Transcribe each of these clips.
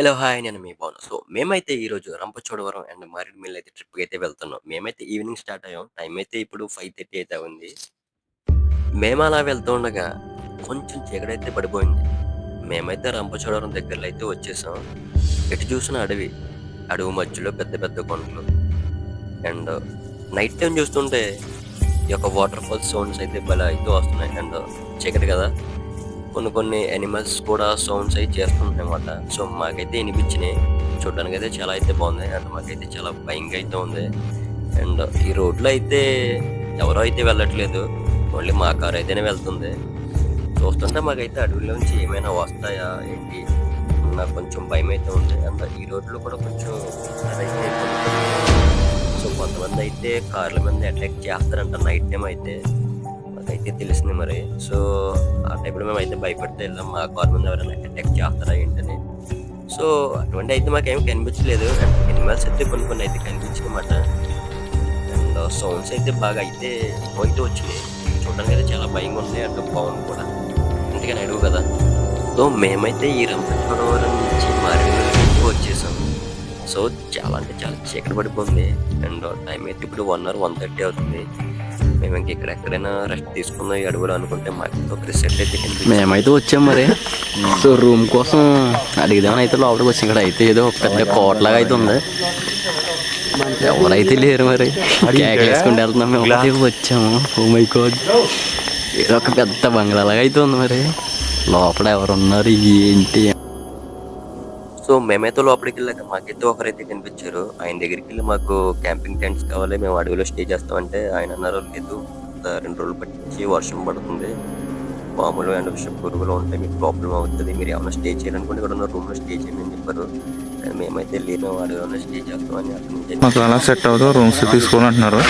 Hello hi నేను మీ Banu so మేమైతే ఈరోజు రంపచోడవరం అండ్ మారేడుమిల్లి అయితే ట్రిప్కి అయితే వెళ్తున్నాం. మేమైతే ఈవినింగ్ స్టార్ట్ అయ్యాం. టైం అయితే ఇప్పుడు ఫైవ్ థర్టీ అయితే ఉంది మేము అలా వెళ్తూ ఉండగా కొంచెం చీకటైతే పడిపోయింది. మేమైతే రంపచోడవరం దగ్గరలో అయితే వచ్చేసాం. ఎటు చూసిన అడవి అడవి మధ్యలో పెద్ద పెద్ద కొండలు. అండ్ నైట్ టైం చూస్తుంటే ఈ యొక్క వాటర్ ఫాల్స్ సౌండ్స్ అయితే భలే అయితే వస్తున్నాయి. అండ్ చీకటి కదా? కొన్ని కొన్ని యానిమల్స్ కూడా సౌండ్స్ అయితే చేస్తుంటాయి అన్నమాట. సో మాకైతే వినిపించినాయి. చూడడానికి అయితే చాలా అయితే బాగుంది. అండ్ మాకైతే చాలా భయంగా అయితే ఉంది. అండ్ ఈ రోడ్లో అయితే ఎవరో అయితే వెళ్ళట్లేదు. ఓన్లీ మా కారు అయితేనే వెళ్తుంది. చూస్తుంటే మాకైతే అడవిలోంచి ఏమైనా వస్తాయా ఏంటి? నాకు కొంచెం భయం అయితే ఉంది. అండ్ ఈ రోడ్లో కూడా కొంచెం అయితే సో కొంతమంది అయితే కార్ల మీద అటాక్ చేస్తారంట నైట్ టైం అయితే. అయితే తెలిసింది మరి. సో ఆ టైంలో మేము అయితే భయపడితే వెళ్ళాం మా కార్ ముందు ఎవరైనా అటాక్ చేస్తారా ఏంటని. సో అటువంటి అయితే మాకేమి కనిపించలేదు. ఎనిమల్స్ అయితే కొన్ని కొన్ని అయితే కనిపించినమాట. అండ్ సౌండ్స్ అయితే బాగా అయితే అయితే వచ్చినాయి. చూడడానికి అయితే చాలా భయంగా ఉన్నాయి అండ్ బాగుంది కూడా. అందుకని అడుగు కదా. సో మేమైతే ఈ రంపచోడవరం నుంచి మారేడుమిల్లికి వచ్చేసాం. సో చాలా అంటే చాలా చీకటి పడిపోయింది. అండ్ టైం అయితే ఇప్పుడు వన్ అవర్ వన్ థర్టీ అవుతుంది. మేము ఇంక ఇక్కడ ఎక్కడైనా రెస్ట్ తీసుకుందాం ఈ అడుగులు అనుకుంటే మాకు ఒక రిసెట్ అయితే మేమైతే వచ్చాం మరి. సో రూమ్ కోసం అడిగిదామని అయితే లోపలికి వచ్చి. ఇక్కడ అయితే ఏదో ఒక పెద్ద కోటలాగా అయితే ఉంది. ఎవరైతే లేరు మరి. కేక్ వేసుకుంటూ వెళ్తున్నాం. మేము వచ్చాము. ఓ మై గాడ్ ఏదో ఒక పెద్ద బంగ్లాలాగా అయితే ఉంది మరి. లోపల ఎవరు ఉన్నారు ఏంటి? సో మేమైతే లోపలికి వెళ్ళాక మాకైతే ఒకరైతే కనిపించారు. ఆయన దగ్గరికి వెళ్ళి మాకు క్యాంపింగ్ టెంట్స్ కావాలి మేము అడవిలో స్టే చేస్తామంటే ఆయన అన్నారు లేదు రెండు రోజులు పట్టించి వర్షం పడుతుంది. పాములు అండ్ పురుగులు ఉంటాయి మీకు ప్రాబ్లం అవుతుంది మీరు ఏమైనా స్టే చేయాలనుకుంటే ఇక్కడ ఉన్న రూమ్లో స్టే చేయండి అని చెప్పారు. మేమైతే లేను అడవిలోనే స్టే చేస్తామని మాకు అలా సెట్ అవ్వదు రూమ్స్ తీసుకోవాలంటున్నారు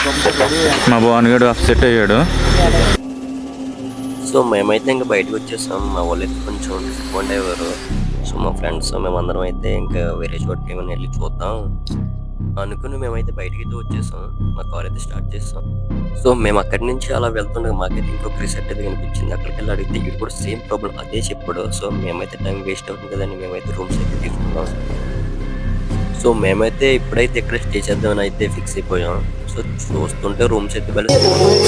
మా భావన్ అప్సెట్ అయ్యాడు. సో మేమైతే ఇంకా బయటకు వచ్చేసాం. మా వాళ్ళు అయితే కొంచెం డిసప్పాయింట్ అయ్యారు. సో మా ఫ్రెండ్స్ మేమందరం అయితే ఇంకా వేరే చోటుకి ఏమైనా వెళ్ళి చూద్దాం అనుకుని మేమైతే బయటకి అయితే వచ్చేసాం. మా కార్ అయితే స్టార్ట్ చేస్తాం సో మేము అక్కడి నుంచి అలా వెళ్తుండగా మాకైతే ఇంకొక రిసెట్ అయితే కనిపించింది. అక్కడికి వెళ్ళి అడిగితే ఇక్కడ కూడా సేమ్ ప్రాబ్లం అదే చెప్పాడు. సో మేమైతే టైం వేస్ట్ అవుతుంది కదండి మేమైతే రూమ్స్ అయితే తీసుకున్నాం సో మేమైతే ఇప్పుడైతే ఇక్కడ స్టే చేద్దామని అయితే ఫిక్స్ అయిపోయాం. సో చూస్తుంటే రూమ్స్ అయితే వెళ్ళి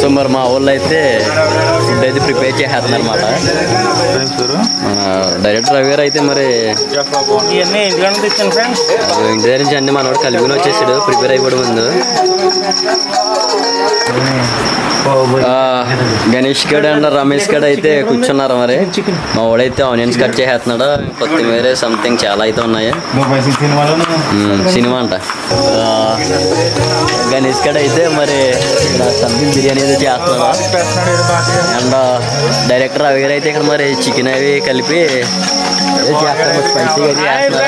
సో మరి మా వాళ్ళు అయితే ఫుడ్ అయితే ప్రిపేర్ చేసేస్తున్నారు అనమాట మన డైరెక్టర్ రవి గారు అయితే మరి ఇంటి దగ్గర నుంచి అన్ని మనోడు కలిపిన వచ్చేసాడు ప్రిపేర్ అయిపోవడం ముందు. గణేష్ గడ్ అండ్ రమేష్ గడ్ అయితే కూర్చున్నారు మరి. మా వాడైతే ఆనియన్స్ కట్ చేసేస్తున్నాడు. కొత్తిమీర సంథింగ్ చాలా అయితే ఉన్నాయి. సినిమా అంట. గణేష్ గడ్ అయితే మరి సంథింగ్ బిర్యానీ అయితే చేస్తున్నాడు. అండ్ డైరెక్టర్ అవి గారు అయితే ఇక్కడ మరి చికెన్ అవి కలిపి ఏదో చేస్తాడు స్పైసీగా అయితే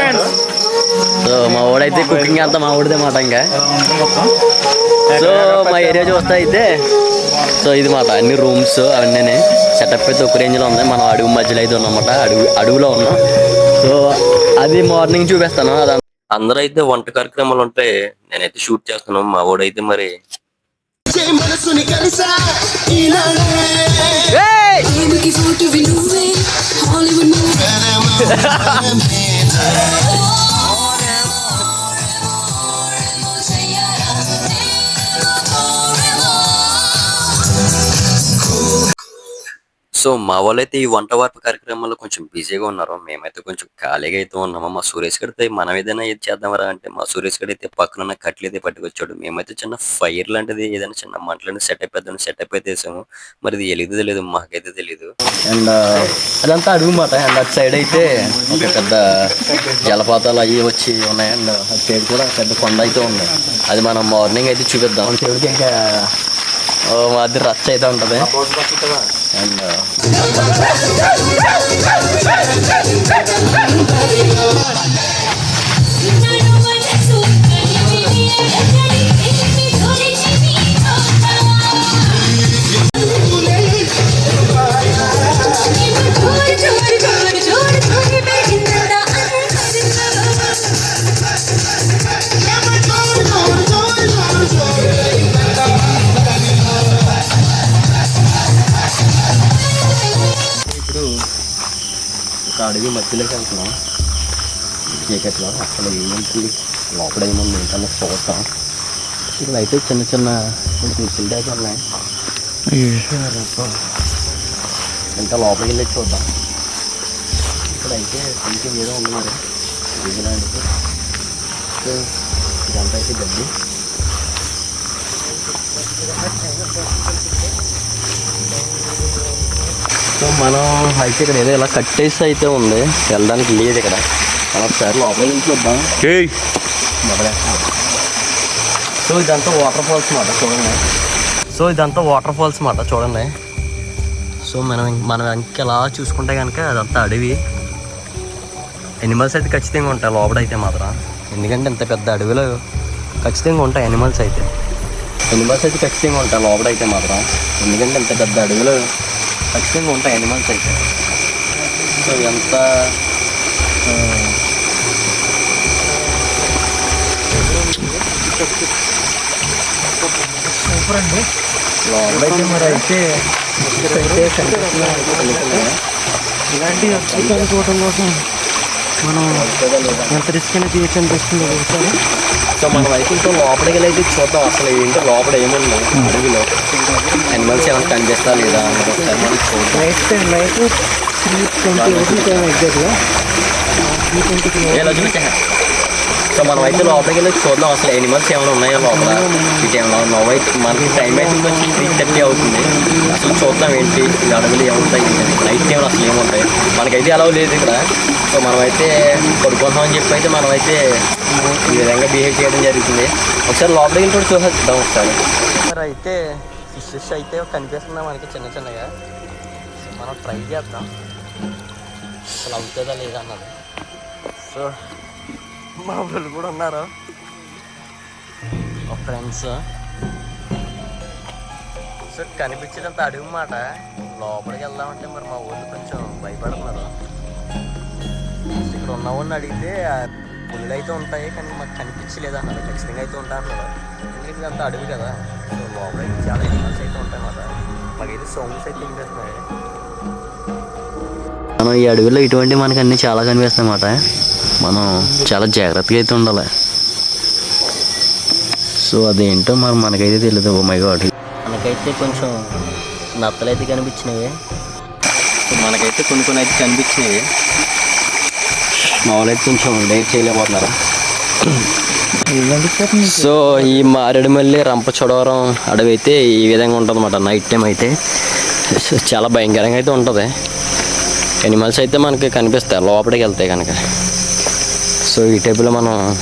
సో మా వాడైతే కుకింగ్ అంతా మా వాడిదే మాట ఇంకా. సో మా ఏరియా చూస్తే అయితే సో ఇది మాట అన్ని రూమ్స్ అవన్నీ సెటప్ అయితే ఒక రేంజ్లో ఉంది. మనం అడుగు మధ్యలో అయితే ఉన్నమాట అడుగు అడుగులో ఉన్నాం. సో అది మార్నింగ్ చూపిస్తాను. అది అందరూ అయితే వంట కార్యక్రమాలు ఉంటాయి నేనైతే షూట్ చేస్తున్నాను మా వాడైతే మరి photo vi సో మా వాళ్ళైతే ఈ వంట వార్పు కార్యక్రమాల్లో కొంచెం బిజీగా ఉన్నారు. మేమైతే కొంచెం ఖాళీగా అయితే ఉన్నాము. మా సురేష్ గడితే మనం ఏదైనా ఇది చేద్దామరా అంటే మా సురేష్ గడి అయితే పక్కన ఉన్న కట్లు అయితే పట్టుకొచ్చాడు. మేమైతే చిన్న ఫైర్ లాంటిది ఏదైనా చిన్న మంటలని సెటప్ వేద్దాం సెటప్ అయితే వేసాము మరి ఇది ఎలిగితే తెలియదు మాకైతే తెలియదు అండ్ అదంతా అడుగు మాట. అండ్ అటు సైడ్ అయితే ఒక పెద్ద జలపాతాలు అవి వచ్చి ఉన్నాయి. అండ్ అటు సైడ్ కూడా పెద్ద కొండ అయితే ఉంది. అది మనం మార్నింగ్ అయితే చూపిద్దాం. ఇంకా ఓ మాది రచ్చ అయితే ఉంటుంది. అండ్ అడవి మధ్యలోకి వెళ్తున్నాం చీకట్లో అసలు ఏంటి లోపల ఏముంది ఏంటన్నా చూద్దాం ఇక్కడ అయితే చిన్న చిన్న కొంచెం ఇసులు అయితే ఉన్నాయి ఇంకా లోపలికి వెళ్ళి చూద్దాం ఇక్కడైతే కొంచెం ఏదో ఉంది మరి ఇదిలాంటిది సో ఇదంతా అయితే గడ్డి సో మనం అయితే ఇక్కడ ఏదో ఇలా కట్టేసి అయితే ఉంది. వెళ్ళడానికి లేదు ఇక్కడ. మనం ఒకసారి చూద్దాం. ఏయ్. మొదలెట్టాం సో ఇదంతా వాటర్ ఫాల్స్ మాట చూడండి. సో ఇదంతా వాటర్ ఫాల్స్ మాట చూడండి. సో మనం మనం ఇంకెలా చూసుకుంటే కనుక అదంతా అడవి. ఎనిమల్స్ అయితే ఖచ్చితంగా ఉంటాయి లోపల అయితే మాత్రం. ఎందుకంటే ఇంత పెద్ద అడవిలో ఖచ్చితంగా ఉంటాయి ఎనిమల్స్ అయితే. ఎనిమల్స్ అయితే ఖచ్చితంగా ఉంటాయి లోపల అయితే మాత్రం. ఎందుకంటే ఇంత పెద్ద అడవిలో ఖచ్చితంగా ఉంటాయి ఎనిమల్స్ అయితే సో ఎంత ఆ, లోపలైతే మరి అయితే. ఇలాంటి అద్భుతాలు చూడటం కోసం మనం ఎంత రిస్క్ అనేది తీయచ్చు అనిపిస్తుంది ఒకసారి సో మనం అయితే ఇంకా లోపలికి వెళ్ళి చూద్దాం. అసలు ఏంటో? లోపల ఏముంది? అడవిలో. అనిమల్స్ ఏమైనా కనిపిస్తా లేదా? ఒకసారి మనం చూద్దాం నైట్ నైట్ త్రీ ట్వంటీ అవుతుంది ఎగ్జాక్ట్గా త్రీ ట్వంటీకి సో మనం అయితే లోపలికి వెళ్ళి చూద్దాం అసలు ఎనిమల్స్ ఏమైనా ఉన్నాయో లోపల ఇటు ఏమైనా అయితే మనకి టైం అయితే వచ్చి త్రీ థర్టీ అవుతుంది అసలు చూద్దాం ఏంటి ఈ అడవులు ఏముంటాయి నైట్ టైం అసలు ఏముంటాయి మనకైతే అలవ్ లేదు ఇక్కడ సో మనమైతే పడుకుంటాం అని చెప్పి అయితే మనమైతే ఈ విధంగా బిహేవ్ చేయడం జరుగుతుంది ఒకసారి లోపలికి వెళ్ళి కూడా చూసేద్దాం ఒకసారి సార్ అయితే ఫిషెస్ అయితే కనిపిస్తున్నాయి మనకి చిన్న చిన్నగా మనం ట్రై చేద్దాం అసలు అవుతుందా లేదా అన్నది సో మా వాళ్ళు కూడా ఉన్నారు? ఫ్రెండ్స్. సో కనిపించినంత అడుగు మాట. లోపలికి వెళ్దామంటే మరి మా ఊళ్ళు కొంచెం భయపడుతున్నారు. ఇక్కడ ఉన్న వాళ్ళని అడిగితే పులులు అయితే ఉంటాయి కానీ మాకు కనిపించలేదు అన్నారు. ఖచ్చితంగా అయితే అన్నారు. ఎందుకంటే ఇదంతా అడవి కదా. సో లోపలైతే చాలా ఎనిమల్స్ అయితే ఉంటాయి మాట మాకైతే సౌండ్స్ అయితే వినిపిస్తున్నాయి. మనం ఈ అడవిలో ఇటువంటి మనకి అన్ని చాలా కనిపిస్తాయి అన్నమాట. మనం చాలా జాగ్రత్తగా అయితే ఉండాలి. సో అదేంటో మరి మనకైతే తెలియదు ఓ మై గాడ్ మనకైతే కొంచెం నత్తలు అయితే కనిపించినాయి మనకైతే కొన్ని కొన్ని అయితే కనిపించినాయి మామూలు అయితే కొంచెం డైట్ చేయలేకపోతున్నారు? సో ఈ మారేడుమల్లి రంపచోడవరం అడవి అయితే ఈ విధంగా ఉంటుంది అన్నమాట నైట్ టైం అయితే. సో చాలా భయంకరంగా అయితే ఉంటుంది. ఎనిమల్స్ అయితే మనకి కనిపిస్తాయి. లోపలికి వెళ్తాయి కనుక. సో ఈ టైపులో మనం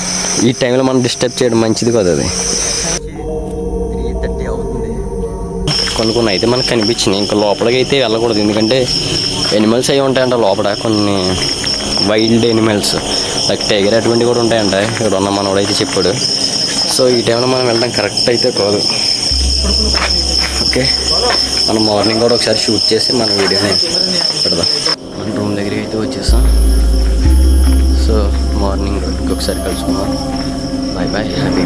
ఈ టైంలో మనం డిస్టర్బ్ చేయడం మంచిది కదా అది. కొన్ని కొన్ని అయితే మనకు కనిపించినాయి. ఇంకా లోపలికి అయితే వెళ్ళకూడదు. ఎందుకంటే ఎనిమల్స్ అవి ఉంటాయంట లోపల. కొన్ని వైల్డ్ ఎనిమల్స్ లైక్ టైగర్ అటువంటివి కూడా ఉంటాయంట. ఇక్కడ ఉన్న మనోడైతే చెప్పాడు. సో ఈ టైంలో మనం వెళ్ళడం కరెక్ట్ అయితే కాదు. ఓకే. మనం మార్నింగ్ కూడా ఒకసారి షూట్ చేసి మన వీడియోని పెడదాం. మన రూమ్ దగ్గరికి అయితే వచ్చేసాం. సో మార్నింగ్ రెండుకి ఒకసారి కలుసుకుందాం. Bye bye happy